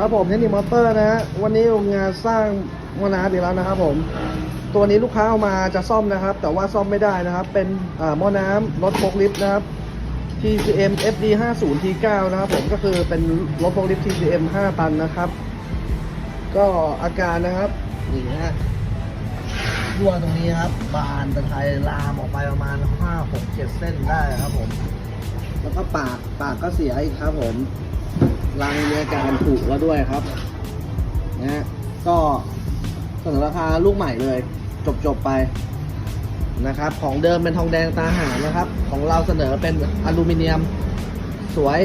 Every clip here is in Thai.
ครับผมเทคนิคมอเตอร์นะฮะวันนี้โรงงานสร้างมอน้ำอีกแล้วนะครับผมตัวนี้ลูกค้าเอามาจะซ่อมนะครับ แต่ว่าซ่อมไม่ได้นะครับ เป็นเอ่อหม้อน้ำรถโฟกลิฟต์นะครับ TCM FD 5 0 T9 นะครับผมก็คือเป็นรถโฟกลิฟต์ TCM 5 ตันนะครับ ก็อาการนะครับนี่ฮะรั่วตรงนี้ครับ บานตะไคร้ลามออกไปประมาณ 5 6 7 เส้นได้ครับผม แล้วก็ปากปากก็เสียอีกครับผม รังมีอาการผุแล้วด้วยครับนะฮะก็เสนอราคาลูกใหม่เลย จบจบไปนะครับ ของเดิมเป็นทองแดงตาหานะครับ ของเราเสนอเป็นอลูมิเนียม สวย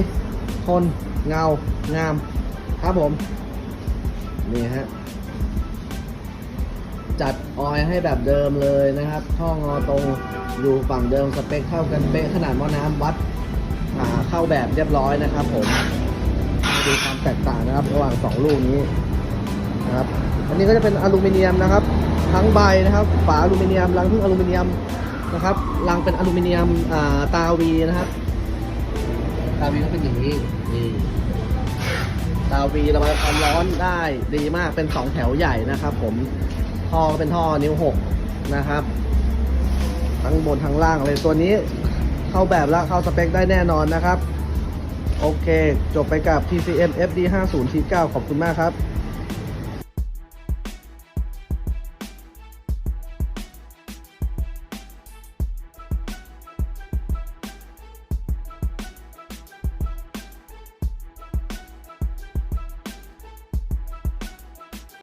ทนเงางาม ครับผม นี่ฮะจัดออยให้แบบเดิมเลยนะครับ ท่องอตรงอยู่ฝั่งเดิมสเปคเท่ากันเป๊ะขนาดหม้อน้ำวัดอ่าเข้าแบบเรียบร้อยนะครับผม ดูความแตกต่างนะครับ ระหว่างสองลูกนี้นะครับ อันนี้ก็จะเป็นอลูมิเนียมนะครับ ทั้งใบนะครับ ฝาอลูมิเนียมรังพึ่งอลูมิเนียมนะครับรังเป็นอลูมิเนียมอ่าตาวีนะครับ ตาวีก็เป็นอย่างนี้นี่ตาวีระบายความร้อนได้ดีมากเป็นสองแถวใหญ่นะครับ ผมท่อเป็นท่อนิ้วหกนะครับ ทั้งบนทั้งล่างเลยตัวนี้เข้าแบบแล้วเข้าสเปคได้แน่นอนนะครับ โอเค จบไปกับ TCM FD 5 0 T9 ขอบคุณมากครับ